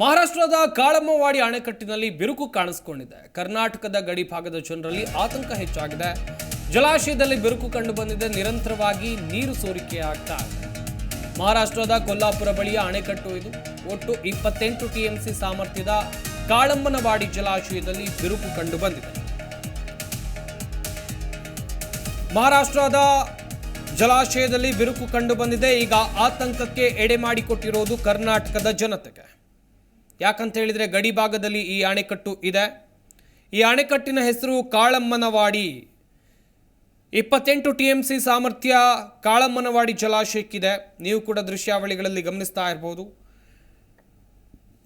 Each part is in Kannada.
ಮಹಾರಾಷ್ಟ್ರದ ಕಾಳಮ್ಮವಾಡಿ ಅಣೆಕಟ್ಟಿನಲ್ಲಿ ಬಿರುಕು ಕಾಣಿಸಿಕೊಂಡಿದೆ. ಕರ್ನಾಟಕದ ಗಡಿ ಭಾಗದ ಜನರಲ್ಲಿ ಆತಂಕ ಹೆಚ್ಚಾಗಿದೆ. ಜಲಾಶಯದಲ್ಲಿ ಬಿರುಕು ಕಂಡು ಬಂದಿದೆ ನಿರಂತರವಾಗಿ ನೀರು ಸೋರಿಕೆಯಾಗ್ತಾ ಇದೆ. ಮಹಾರಾಷ್ಟ್ರದ ಕೊಲ್ಲಾಪುರ ಬಳಿಯ ಅಣೆಕಟ್ಟು ಇದು. ಒಟ್ಟು ಇಪ್ಪತ್ತೆಂಟು ಟಿಎಂಸಿ ಸಾಮರ್ಥ್ಯದ ಕಾಳಮ್ಮನವಾಡಿ ಜಲಾಶಯದಲ್ಲಿ ಬಿರುಕು ಕಂಡು ಬಂದಿದೆ ಮಹಾರಾಷ್ಟ್ರದ ಜಲಾಶಯದಲ್ಲಿ ಬಿರುಕು ಕಂಡು ಬಂದಿದೆ ಈಗ ಆತಂಕಕ್ಕೆ ಎಡೆ ಮಾಡಿಕೊಟ್ಟಿರೋದು ಕರ್ನಾಟಕದ ಜನತೆಗೆ. ಯಾಕಂತ ಹೇಳಿದರೆ ಗಡಿ ಭಾಗದಲ್ಲಿ ಈ ಅಣೆಕಟ್ಟು ಇದೆ. ಈ ಅಣೆಕಟ್ಟಿನ ಹೆಸರು ಕಾಳಮ್ಮನವಾಡಿ. ಇಪ್ಪತ್ತೆಂಟು ಟಿ ಎಂ ಸಿ ಸಾಮರ್ಥ್ಯ ಕಾಳಮ್ಮನವಾಡಿ ಜಲಾಶಯಕ್ಕಿದೆ. ನೀವು ಕೂಡ ದೃಶ್ಯಾವಳಿಗಳಲ್ಲಿ ಗಮನಿಸ್ತಾ ಇರ್ಬೋದು.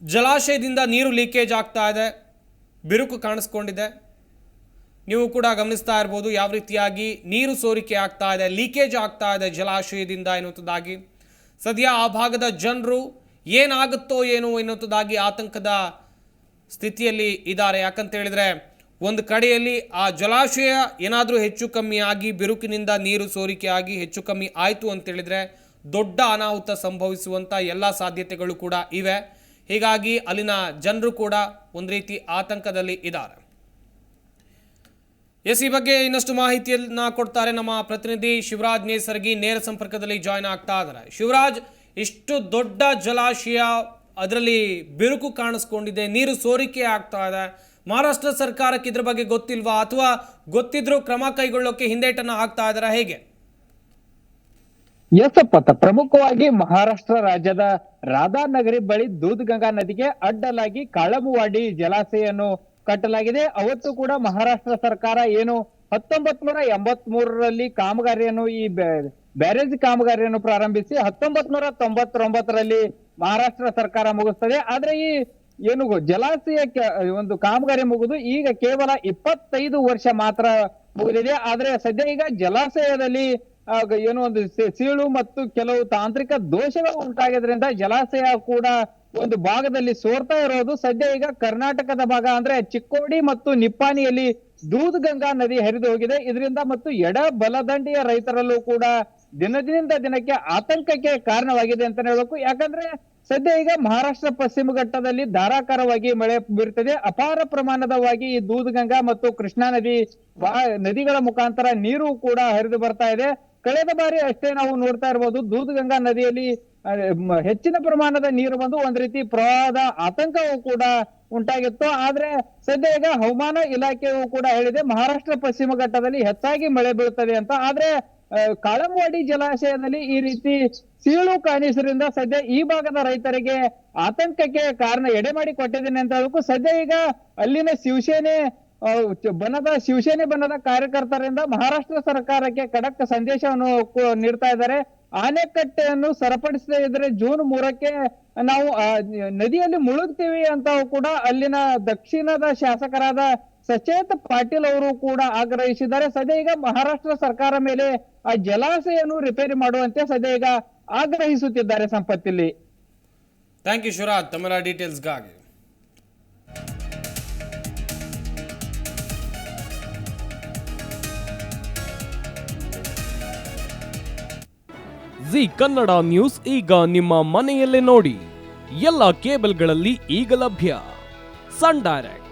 ಜಲಾಶಯದಿಂದ ನೀರು ಲೀಕೇಜ್ ಆಗ್ತಾ ಇದೆ. ಬಿರುಕು ಕಾಣಿಸ್ಕೊಂಡಿದೆ. ನೀವು ಕೂಡ ಗಮನಿಸ್ತಾ ಇರ್ಬೋದು ಯಾವ ರೀತಿಯಾಗಿ ನೀರು ಸೋರಿಕೆ ಆಗ್ತಾ ಇದೆ ಲೀಕೇಜ್ ಆಗ್ತಾ ಇದೆ ಜಲಾಶಯದಿಂದ ಎನ್ನುವಂಥದ್ದಾಗಿ. ಸದ್ಯ ಆ ಭಾಗದ ಜನರು ಏನಾಗುತ್ತೋ ಏನೋ ಎನ್ನುವಂಥದ್ದಾಗಿ ಆತಂಕದ ಸ್ಥಿತಿಯಲ್ಲಿ ಇದ್ದಾರೆ. ಯಾಕಂತ ಹೇಳಿದರೆ, ಒಂದು ಕಡೆಯಲ್ಲಿ ಆ ಜಲಾಶಯ ಏನಾದರೂ ಹೆಚ್ಚು ಕಮ್ಮಿ ಆಗಿ ಬಿರುಕಿನಿಂದ ನೀರು ಸೋರಿಕೆ ಆಗಿ ಹೆಚ್ಚು ಕಮ್ಮಿ ಆಯಿತು ಅಂತೇಳಿದರೆ ದೊಡ್ಡ ಅನಾಹುತ ಸಂಭವಿಸುವಂಥ ಎಲ್ಲ ಸಾಧ್ಯತೆಗಳು ಕೂಡ ಇವೆ. ಹೀಗಾಗಿ ಅಲ್ಲಿನ ಜನರು ಕೂಡ ಒಂದು ರೀತಿ ಆತಂಕದಲ್ಲಿ ಇದ್ದಾರೆ. ಎಸ್, ಈ ಬಗ್ಗೆ ಇನ್ನಷ್ಟು ಮಾಹಿತಿಯನ್ನು ಕೊಡ್ತಾರೆ ನಮ್ಮ ಪ್ರತಿನಿಧಿ ಶಿವರಾಜ್ ನೇಸರ್ಗಿ ನೇರ ಸಂಪರ್ಕದಲ್ಲಿ ಜಾಯ್ನ್ ಆಗ್ತಾ ಇದ್ದಾರೆ. ಶಿವರಾಜ್ ಇಷ್ಟು ದೊಡ್ಡ ಜಲಾಶಯ ಅದರಲ್ಲಿ ಬಿರುಕು ಕಾಣಿಸ್ಕೊಂಡಿದೆ, ನೀರು ಸೋರಿಕೆ ಆಗ್ತಾ ಇದೆ. ಮಹಾರಾಷ್ಟ್ರ ಸರ್ಕಾರಕ್ಕೆ ಇದ್ರ ಬಗ್ಗೆ ಗೊತ್ತಿಲ್ವಾ? ಅಥವಾ ಗೊತ್ತಿದ್ರೂ ಕ್ರಮ ಕೈಗೊಳ್ಳೋಕೆ ಹಿಂದೇಟನ್ನು ಹಾಕ್ತಾ ಇದಾರ? ಹೇಗೆ? ಎಸಪ್ಪ ಪ್ರಮುಖವಾಗಿ ಮಹಾರಾಷ್ಟ್ರ ರಾಜ್ಯದ ರಾಧಾನಗರಿ ಬಳಿ ದೂದ್ಗಂಗಾ ನದಿಗೆ ಅಡ್ಡಲಾಗಿ ಕಾಳಮುವಾಡಿ ಜಲಾಶಯನ್ನು ಕಟ್ಟಲಾಗಿದೆ. ಅವತ್ತು ಕೂಡ ಮಹಾರಾಷ್ಟ್ರ ಸರ್ಕಾರ ಏನು ಹತ್ತೊಂಬತ್ ನೂರ ಎಂಬತ್ ಮೂರರಲ್ಲಿ ಕಾಮಗಾರಿಯನ್ನು ಈ ಬ್ಯಾರೇಜ್ ಕಾಮಗಾರಿಯನ್ನು ಪ್ರಾರಂಭಿಸಿ ಹತ್ತೊಂಬತ್ ನೂರ ತೊಂಬತ್ತೊಂಬತ್ತರಲ್ಲಿ ಮಹಾರಾಷ್ಟ್ರ ಸರ್ಕಾರ ಮುಗಿಸ್ತದೆ. ಆದ್ರೆ ಈ ಏನು ಜಲಾಶಯ ಒಂದು ಕಾಮಗಾರಿ ಮುಗಿದು ಈಗ ಕೇವಲ ಇಪ್ಪತ್ತೈದು ವರ್ಷ ಮಾತ್ರ ಮುಗಿದಿದೆ. ಆದ್ರೆ ಸದ್ಯ ಈಗ ಜಲಾಶಯದಲ್ಲಿ ಏನು ಒಂದು ಸೀಳು ಮತ್ತು ಕೆಲವು ತಾಂತ್ರಿಕ ದೋಷಗಳು ಉಂಟಾಗಿದ್ರಿಂದ ಜಲಾಶಯ ಕೂಡ ಒಂದು ಭಾಗದಲ್ಲಿ ಸೋರ್ತಾ ಇರೋದು. ಸದ್ಯ ಈಗ ಕರ್ನಾಟಕದ ಭಾಗ ಅಂದ್ರೆ ಚಿಕ್ಕೋಡಿ ಮತ್ತು ನಿಪ್ಪಾಣಿಯಲ್ಲಿ ದೂದ್ಗಂಗಾ ನದಿ ಹರಿದು ಹೋಗಿದೆ. ಇದರಿಂದ ಮತ್ತು ಎಡ ಬಲದಂಡಿಯ ರೈತರಲ್ಲೂ ಕೂಡ ದಿನದಿಂದ ದಿನಕ್ಕೆ ಆತಂಕಕ್ಕೆ ಕಾರಣವಾಗಿದೆ ಅಂತ ಹೇಳಬೇಕು. ಯಾಕಂದ್ರೆ ಸದ್ಯ ಈಗ ಮಹಾರಾಷ್ಟ್ರ ಪಶ್ಚಿಮ ಘಟ್ಟದಲ್ಲಿ ಧಾರಾಕಾರವಾಗಿ ಮಳೆ ಬೀರುತ್ತದೆ ಅಪಾರ ಪ್ರಮಾಣದವಾಗಿ ಈ ದೂದ್ಗಂಗಾ ಮತ್ತು ಕೃಷ್ಣಾ ನದಿ ನದಿಗಳ ಮುಖಾಂತರ ನೀರು ಕೂಡ ಹರಿದು ಬರ್ತಾ ಇದೆ. ಕಳೆದ ಬಾರಿ ಅಷ್ಟೇ ನಾವು ನೋಡ್ತಾ ಇರ್ಬೋದು, ದೂದ್ಗಂಗಾ ನದಿಯಲ್ಲಿ ಹೆಚ್ಚಿನ ಪ್ರಮಾಣದ ನೀರು ಬಂದು ಒಂದ್ ರೀತಿ ಪ್ರವಾಹದ ಆತಂಕವೂ ಕೂಡ ಉಂಟಾಗಿತ್ತು. ಆದ್ರೆ ಸದ್ಯ ಈಗ ಹವಾಮಾನ ಇಲಾಖೆಯು ಕೂಡ ಹೇಳಿದೆ, ಮಹಾರಾಷ್ಟ್ರ ಪಶ್ಚಿಮ ಘಟ್ಟದಲ್ಲಿ ಹೆಚ್ಚಾಗಿ ಮಳೆ ಬೀಳುತ್ತದೆ ಅಂತ. ಆದ್ರೆ ಕಾಳಂವಾಡಿ ಜಲಾಶಯದಲ್ಲಿ ಈ ರೀತಿ ಸೀಳು ಕಾಣಿಸಿದ್ರಿಂದ ಸದ್ಯ ಈ ಭಾಗದ ರೈತರಿಗೆ ಆತಂಕಕ್ಕೆ ಕಾರಣ ಎಡೆ ಮಾಡಿ ಕೊಟ್ಟಿದ್ದೇನೆ ಅಂತ ಹೇಳಬೇಕು. ಸದ್ಯ ಈಗ ಅಲ್ಲಿನ ಶಿವಸೇನೆ ಬಣದ ಶಿವಸೇನೆ ಬಣದ ಕಾರ್ಯಕರ್ತರಿಂದ ಮಹಾರಾಷ್ಟ್ರ ಸರ್ಕಾರಕ್ಕೆ ಖಡಕ್ ಸಂದೇಶವನ್ನು ನೀಡ್ತಾ ಇದ್ದಾರೆ. ಆನೆಕಟ್ಟೆಯನ್ನು ಸರಪಡಿಸದೇ ಇದ್ರೆ ಜೂನ್ ಮೂರಕ್ಕೆ ನಾವು ನದಿಯಲ್ಲಿ ಮುಳುಗ್ತೀವಿ ಅಂತ ಕೂಡ ಅಲ್ಲಿನ ದಕ್ಷಿಣದ ಶಾಸಕರಾದ ಸಚೇತ್ ಪಾಟೀಲ್ ಅವರು ಕೂಡ ಆಗ್ರಹಿಸಿದ್ದಾರೆ. ಸದ್ಯ ಈಗ ಮಹಾರಾಷ್ಟ್ರ ಸರ್ಕಾರ ಮೇಲೆ ಆ ಜಲಾಶಯವನ್ನು ರಿಪೇರಿ ಮಾಡುವಂತೆ ಸದ್ಯ ಈಗ ಆಗ್ರಹಿಸುತ್ತಿದ್ದಾರೆ ಸಂಪತ್ತಿಲ್ಲಿ. ಥ್ಯಾಂಕ್ ಯು ಶಿವರಾಜ್ ತಮ್ಮ ಡೀಟೇಲ್ಸ್ಗಾಗಿ ಜಿ ಕನ್ನಡ ನ್ಯೂಸ್ ಈಗ ನಿಮ್ಮ ಮನೆಯಲ್ಲೇ ನೋಡಿ. ಎಲ್ಲ ಕೇಬಲ್ಗಳಲ್ಲಿ ಈಗ ಲಭ್ಯ. Sun Direct.